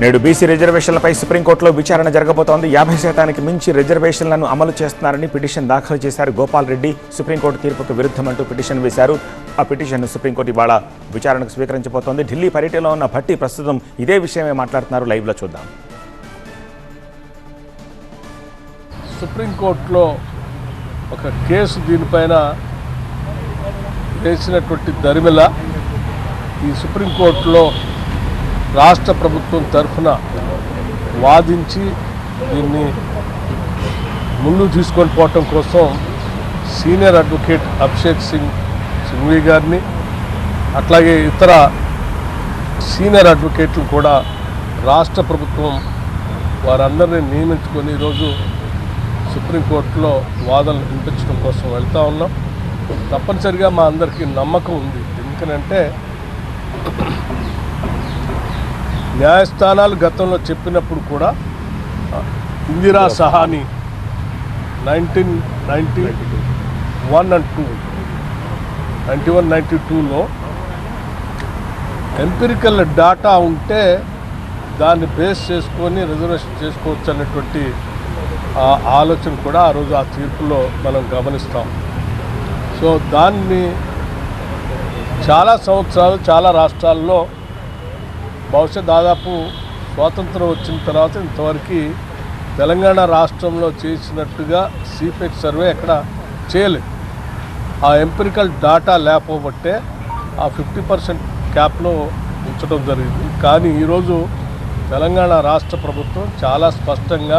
నేడు బీసీ రిజర్వేషన్లపై సుప్రీంకోర్టులో విచారణ జరగబోతోంది. యాభై శాతానికి మించి రిజర్వేషన్లను అమలు చేస్తున్నారని పిటిషన్ దాఖలు చేశారు. గోపాల్ రెడ్డి సుప్రీంకోర్టు తీర్పుకు విరుద్ధమంటూ పిటిషన్ వేశారు. ఆ పిటిషన్ను సుప్రీంకోర్టు ఇవాళ విచారణకు స్వీకరించబోతోంది. ఢిల్లీ పర్యటనలో ఉన్న భట్టి ప్రస్తుతం ఇదే విషయమే మాట్లాడుతున్నారు. లైవ్లో చూద్దాం. సుప్రీంకోర్టులో ఒక కేసు దీనిపైన వేసినటువంటి దరిమిల ఈ సుప్రీంకోర్టులో రాష్ట్ర ప్రభుత్వం తరఫున వాదించి దీన్ని ముందు తీసుకొని పోవటం కోసం సీనియర్ అడ్వకేట్ అభిషేక్ సింగ్ సింఘ్వి గారిని అట్లాగే ఇతర సీనియర్ అడ్వకేట్లు కూడా రాష్ట్ర ప్రభుత్వం వారందరినీ నియమించుకొని ఈరోజు సుప్రీంకోర్టులో వాదనలు వినిపించడం కోసం వెళ్తూ ఉన్నాం. తప్పనిసరిగా మా అందరికీ నమ్మకం ఉంది. ఎందుకనంటే న్యాయస్థానాలు గతంలో చెప్పినప్పుడు కూడా Indira Sawhney nineteen ninety one and two ninety one ninety టూలో ఎంపిరికల్ డాటా ఉంటే దాన్ని బేస్ చేసుకొని రిజర్వేషన్ చేసుకోవచ్చు అనేటువంటి ఆ ఆలోచన కూడా ఆ రోజు ఆ తీర్పులో మనం గమనిస్తాం. సో దాన్ని చాలా సంవత్సరాలు చాలా రాష్ట్రాల్లో బహుశా దాదాపు స్వాతంత్రం వచ్చిన తర్వాత ఇంతవరకు తెలంగాణ రాష్ట్రంలో చేసినట్టుగా సిపెక్ సర్వే ఎక్కడ చేయలేదు. ఆ ఎంపిరికల్ డాటా లేకపోబట్టే ఆ ఫిఫ్టీ పర్సెంట్ క్యాప్లో ఉంచడం జరిగింది. కానీ ఈరోజు తెలంగాణ రాష్ట్ర ప్రభుత్వం చాలా స్పష్టంగా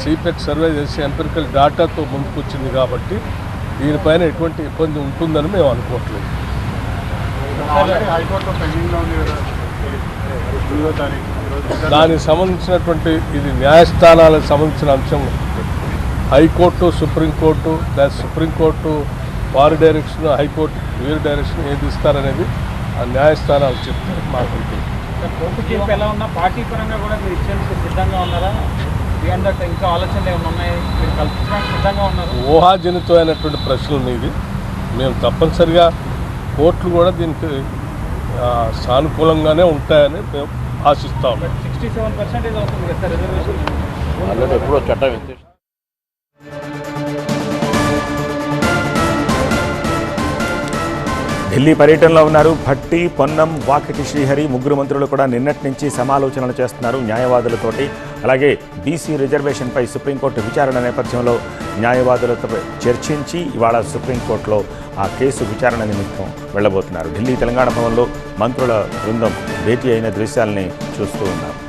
సిపెక్ సర్వే చేసి ఎంపిరికల్ డాటాతో ముందుకొచ్చింది కాబట్టి దీనిపైన ఎటువంటి ఇబ్బంది ఉంటుందని మేము అనుకోవట్లేదు. దానికి సంబంధించినటువంటి ఇది న్యాయస్థానాలకు సంబంధించిన అంశం. హైకోర్టు సుప్రీంకోర్టు లేదా సుప్రీంకోర్టు వారి డైరెక్షన్ హైకోర్టు వీరి డైరెక్షన్ ఏది ఇస్తారనేది ఆ న్యాయస్థానాలు చెప్తారు మాకు. ఊహాజనితమైనటువంటి ప్రశ్నలు ఇది మేము తప్పనిసరిగా కోర్టులు కూడా దీనికి సానుకూలంగానే ఉంటాయని మేము ఆశిస్తా. ఉన్నాం సిక్స్టీ ఢిల్లీ పర్యటనలో ఉన్నారు. భట్టి పొన్నం వాకిటి శ్రీహరి ముగ్గురు మంత్రులు కూడా నిన్నటి నుంచి సమాలోచనలు చేస్తున్నారు న్యాయవాదులతోటి. అలాగే బీసీ రిజర్వేషన్పై సుప్రీంకోర్టు విచారణ నేపథ్యంలో న్యాయవాదులతో చర్చించి ఇవాళ సుప్రీంకోర్టులో ఆ కేసు విచారణ నిమిత్తం వెళ్ళబోతున్నారు. ఢిల్లీ తెలంగాణ భవన్లో మంత్రుల బృందం భేటీ అయిన దృశ్యాల్ని చూస్తూ ఉన్నారు.